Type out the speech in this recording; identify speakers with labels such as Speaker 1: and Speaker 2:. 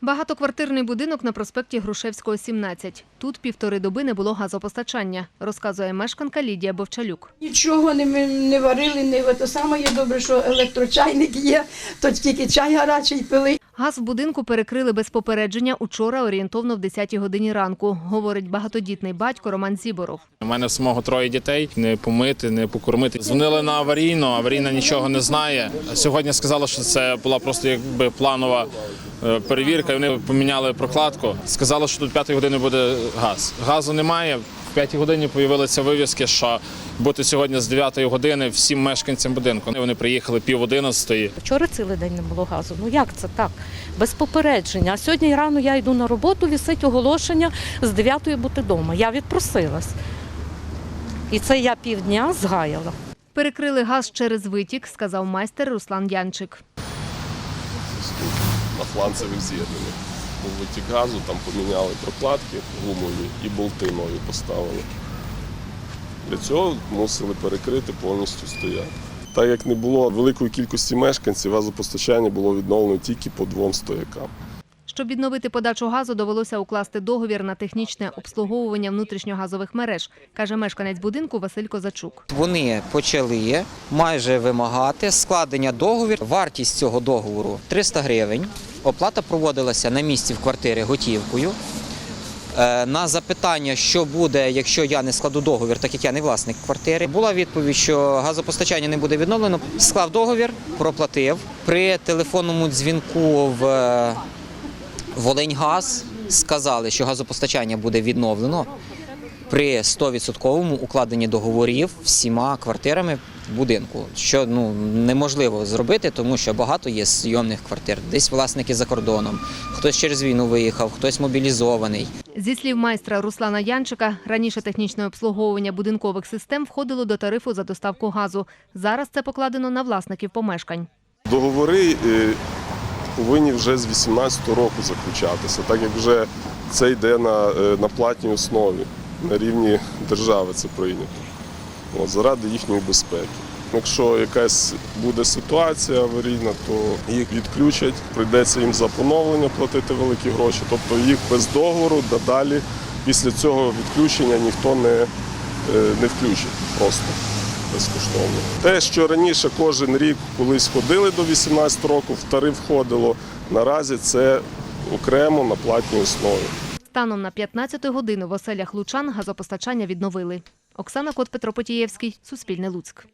Speaker 1: Багатоквартирний будинок на проспекті Грушевського, 17. Тут півтори доби не було газопостачання, розказує мешканка Лідія Бовчалюк.
Speaker 2: Нічого не, ми не варили, не те саме є добре, що електрочайник є, то тільки чай гарячий пили.
Speaker 1: Газ в будинку перекрили без попередження учора орієнтовно в 10 годині ранку, говорить багатодітний батько Роман Зіборов.
Speaker 3: У мене самого троє дітей, не помити, не покормити. Дзвонили на аварійну, аварійна нічого не знає. Сьогодні сказали, що це була просто якби планова перевірка. і Вони поміняли прокладку. Сказали, що тут п'ятої години буде газ. Газу немає. В п'ятій годині з'явилися вивіски, що бути сьогодні з 9 години всім мешканцям будинку. Вони приїхали пів одинадцятої.
Speaker 4: Вчора цілий день не було газу. Ну як це так? Без попередження. А сьогодні рано я йду на роботу, вісить оголошення з 9 бути вдома. Я відпросилась. І це я півдня згаяла.
Speaker 1: Перекрили газ через витік, сказав майстер Руслан Янчик.
Speaker 5: На фланцевих з'єднаннях. Був витік газу, там поміняли прокладки гумові і болти нові поставили. Для цього мусили перекрити повністю стояти. Так як не було великої кількості мешканців, газопостачання було відновлено тільки по двом стоякам.
Speaker 1: Щоб відновити подачу газу, довелося укласти договір на технічне обслуговування внутрішньогазових мереж, каже мешканець будинку Василь Козачук.
Speaker 6: Вони почали майже вимагати складення договору. Вартість цього договору 300 гривень. Оплата проводилася на місці в квартирі готівкою. Е, На запитання, що буде, якщо я не складу договір, так як я не власник квартири, була відповідь, що газопостачання не буде відновлено. Склав договір, проплатив. При телефонному дзвінку в е, Волиньгаз сказали, що газопостачання буде відновлено при 100% укладенні договорів всіма квартирами будинку, що ну неможливо зробити, тому що багато є зйомних квартир. Десь власники за кордоном, хтось через війну виїхав, хтось мобілізований.
Speaker 1: Зі слів майстра Руслана Янчика, раніше технічне обслуговування будинкових систем входило до тарифу за доставку газу. Зараз це покладено на власників помешкань.
Speaker 5: Договори е, повинні вже з 2018 року заключатися, так як вже це йде на, е, на платній основі. На рівні держави це прийнято. От, заради їхньої безпеки. Якщо якась буде ситуація аварійна, то їх відключать, прийдеться їм за поновлення платити великі гроші. Тобто їх без договору далі після цього відключення ніхто не, е, не включить просто безкоштовно. Те, що раніше кожен рік колись ходили до 18 років, в тариф входило, наразі це окремо на платній основі.
Speaker 1: Станом на 15 годину в оселях Лучан газопостачання відновили. Оксана Кот, Петро Потієвський, Суспільне Луцьк.